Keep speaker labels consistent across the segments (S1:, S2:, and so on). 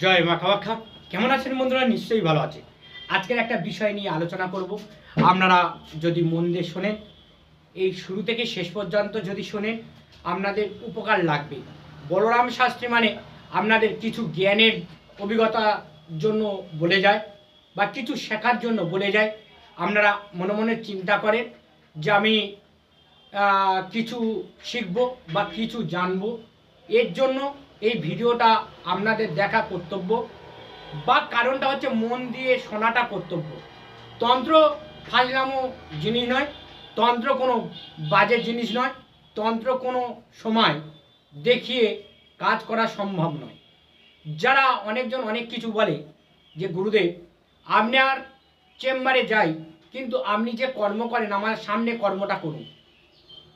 S1: জয় মা কামাখ্যা। কেমন আছেন বন্ধুরা? নিশ্চয়ই ভালো আছে। আজকের একটা বিষয় নিয়ে আলোচনা করব। আপনারা যদি মন দিয়ে শোনেন, এই শুরু থেকে শেষ পর্যন্ত যদি শোনেন, আপনাদের উপকার লাগবে। বলরাম শাস্ত্রী মানে আপনাদের কিছু জ্ঞানের অভিজ্ঞতার জন্য বলে যায় বা কিছু শেখার জন্য বলে যায়। আপনারা মনে মনে চিন্তা করেন যে আমি কিছু শিখব বা কিছু জানব। এর জন্য এই ভিডিওটা আপনাদের দেখা কর্তব্য বা কারণটা হচ্ছে মন দিয়ে শোনাটা কর্তব্য। তন্ত্র ফাজলামো জিনিস নয়, তন্ত্র কোনো বাজে জিনিস নয়, তন্ত্র কোনো সময় দেখিয়ে কাজ করা সম্ভব নয়। যারা অনেকজন অনেক কিছু বলে যে, গুরুদেব আপনার চেম্বারে যাই, কিন্তু আপনি যে কর্ম করেন, আমার সামনে কর্মটা করুন।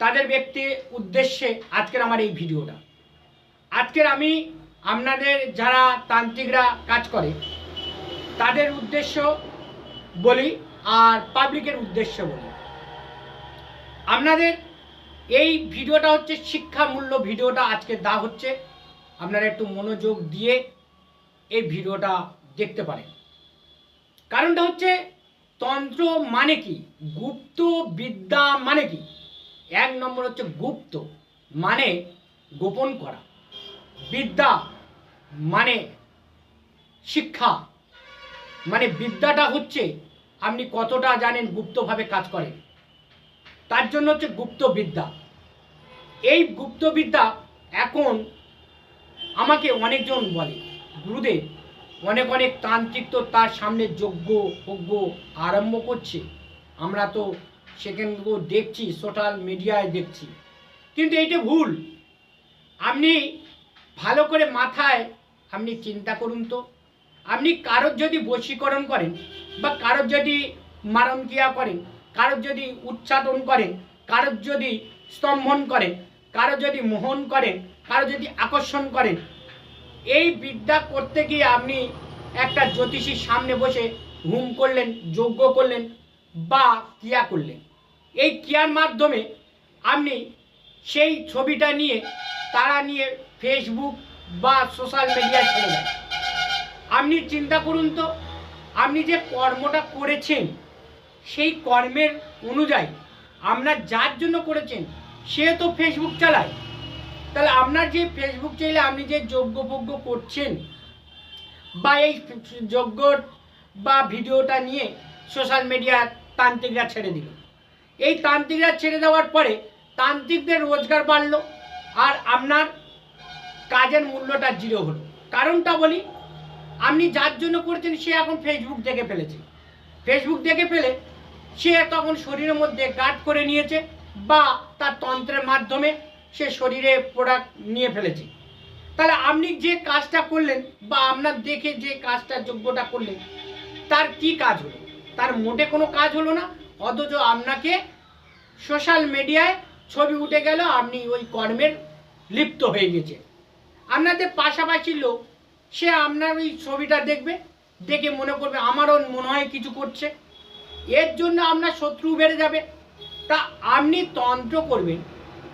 S1: তাদের ব্যক্তি উদ্দেশ্যে আজকের আমার এই ভিডিওটা। আজকের আমি আপনাদের যারা তান্ত্রিকরা কাজ করে, তাদের উদ্দেশ্য বলি আর পাবলিকের উদ্দেশ্য বলি। আপনাদের এই ভিডিওটা হচ্ছে শিক্ষামূল্য ভিডিওটা আজকে দা হচ্ছে। আপনারা একটু মনোযোগ দিয়ে এই ভিডিওটা দেখতে পারেন। কারণটা হচ্ছে তন্ত্র মানে কি? গুপ্ত বিদ্যা মানে কি? এক নম্বর হচ্ছে গুপ্ত মানে গোপন করা। বিদ্যা মানে শিক্ষা। মানে বিদ্যাটা হচ্ছে আপনি কতটা জানেন গুপ্তভাবে কাজ করেন। তার জন্য হচ্ছে গুপ্ত বিদ্যা। এই গুপ্ত বিদ্যা এখন আমাকে অনেকজন বলে, গুরুদেব, অনেক অনেক তান্ত্রিক তো তার সামনে যজ্ঞ যজ্ঞ আরম্ভ করছে। আমরা তো সেখানগুলো দেখছি সোশ্যাল মিডিয়ায় দেখছি। কিন্তু এইটা ভুল। আপনি ভালো করে মাথায় আপনি চিন্তা করুন তো। আপনি কারোর যদি বশীকরণ করেন বা কারোর যদি মারণ ক্রিয়া করেন, কারোর যদি উচ্চাটন করেন, কারোর যদি স্তম্ভন করেন কারও যদি মোহন করেন কারও যদি আকর্ষণ করেন, এই বিদ্যা করতে গিয়ে আপনি একটা জ্যোতিষীর সামনে বসে হুম করলেন, যজ্ঞ করলেন বা ক্রিয়া করলেন। এই ক্রিয়ার মাধ্যমে আপনি সেই ছবিটা নিয়ে, তারা নিয়ে ফেসবুক বা সোশ্যাল মিডিয়ায় ছেড়ে দেন আপনি চিন্তা করুন তো, আপনি যে কর্মটা করেছেন, সেই কর্মের অনুযায়ী আপনার যার জন্য করেছেন, সে তো ফেসবুক চালায়। তাহলে আপনার যে ফেসবুক চাইলে আপনি যে যজ্ঞভোগ্য করছেন, বা এই যজ্ঞ বা ভিডিওটা নিয়ে সোশ্যাল মিডিয়ার তান্ত্রিকরা ছেড়ে দিল। এই তান্ত্রিকরা ছেড়ে দেওয়ার পরে তান্ত্রিকদের রোজগার বাড়লো, আর আপনার কাজের মূল্যটা জিরো হলো। কারণটা বলি, আপনি যার জন্য করছেন, সে এখন ফেসবুক দেখে ফেলেছে। ফেসবুক দেখে ফেলে, সে তখন শরীরের মধ্যে গার্ড করে নিয়েছে বা তার তন্ত্রের মাধ্যমে সে শরীরে প্রোডাক্ট নিয়ে ফেলেছে। তাহলে আপনি যে কাজটা করলেন বা আপনার দেখে যে কাজটা যোগ্যটা করলেন, তার কি কাজ হলো? তার মোটে কোনো কাজ হলো না, অথচ আপনাকে সোশ্যাল মিডিয়ায় ছবি উঠে গেল, আপনি ওই কর্মের লিপ্ত হয়ে গেছে আপনাদের পাশাপাশি লোক, সে আপনার ওই ছবিটা দেখবে, দেখে মনে করবে আমারও মনে হয় কিছু করছে। এর জন্য আপনার শত্রু বেড়ে যাবে। তা আপনি তন্ত্র করবেন।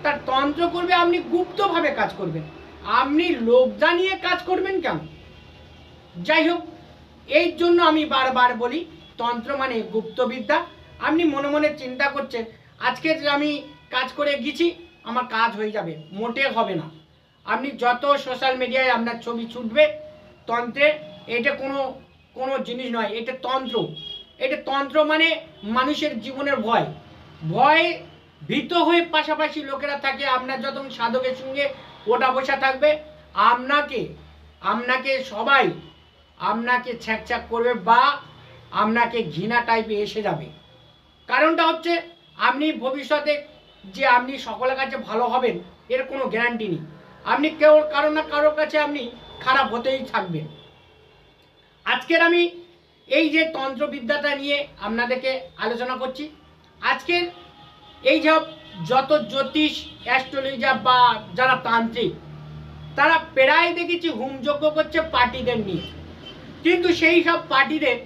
S1: তার তন্ত্র করবে, আপনি গুপ্তভাবে কাজ করবেন। আপনি লোক জানিয়ে কাজ করবেন কেন? যাই হোক এই জন্য আমি বারবার বলি, তন্ত্র মানে গুপ্তবিদ্যা। আপনি মনে মনে চিন্তা করছেন, আজকে যে আমি কাজ করে গেছি, আমার কাজ হয়ে যাবে মোটে হবে না। আপনি যত সোশ্যাল মিডিয়ায় আপনার ছবি ছুটবে, তন্ত্রে এটা কোনো কোনো জিনিস নয়, এটা তন্ত্র। এটা তন্ত্র মানে মানুষের জীবনের ভয়। ভয় ভীত হয়ে পাশাপাশি লোকেরা থাকে, আপনার যত সাধকের সঙ্গে ওটা বসা থাকবে, আপনাকে আপনাকে সবাই, আপনাকে ছ্যাকছ্যাক করবে বা আপনাকে ঘৃণা টাইপে এসে যাবে। কারণটা হচ্ছে, আপনি ভবিষ্যতে যে আপনি সকলের কাছে ভালো হবেন, এর কোনো গ্যারান্টি নেই। আপনি কেউ কারও না কারোর কাছে আপনি খারাপ হতেই থাকবেন। আজকের আমি এই যে তন্ত্রবিদ্যাটা নিয়ে আপনাদেরকে আলোচনা করছি, আজকের এই যে যত জ্যোতিষ অ্যাস্ট্রোলজার বা যারা তান্ত্রিক, তারা প্রায় দেখেছি হোমযজ্ঞ করছে পার্টিদের নিয়ে। কিন্তু সেই সব পার্টিদের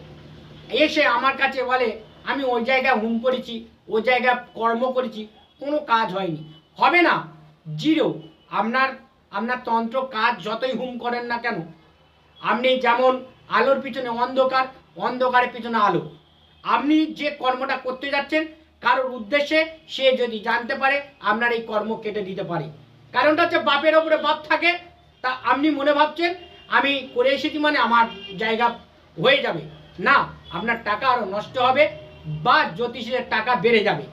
S1: এসে আমার কাছে বলে, আমি ওই জায়গায় হুম করেছি ওই জায়গায় কর্ম করেছি, কোনো কাজ হয়নি। হবে না, জিরো। আপনার আপনার তন্ত্র, কাজ যতই হুম করেন না কেন, আপনি যেমন আলোর পিছনে অন্ধকার, অন্ধকারের পিছনে আলো। আপনি যে কর্মটা করতে যাচ্ছেন, কারোর উদ্দেশ্যে সে যদি জানতে পারে, আপনার এই কর্ম কেটে দিতে পারে। কারণটা হচ্ছে বাপের ওপরে বাপ থাকে, তা আপনি মনে ভাবছেন, আমি করে এসেছি মানে আমার জায়গা হয়ে যাবে। না, আপনার টাকা আরও নষ্ট হবে বা জ্যোতিষের টাকা বেড়ে যাবে।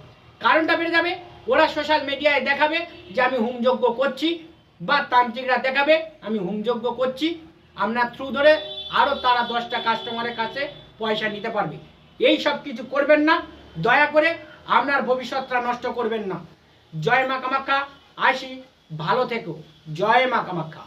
S1: কারণটা বেড়ে যাবে, ওরা সোশ্যাল মিডিয়ায় দেখাবে যে আমি হোমযজ্ঞ করছি বা তান্ত্রিকরা দেখাবে, আমি হোমযজ্ঞ করছি, আপনার থ্রু ধরে আরও তারা দশটা কাস্টমারের কাছে পয়সা নিতে পারবে। এই সব কিছু করবেন না, দয়া করে আপনার ভবিষ্যৎটা নষ্ট করবেন না। জয় মা কামাখ্যা আসি, ভালো থেকো। জয় মা কামাখ্যা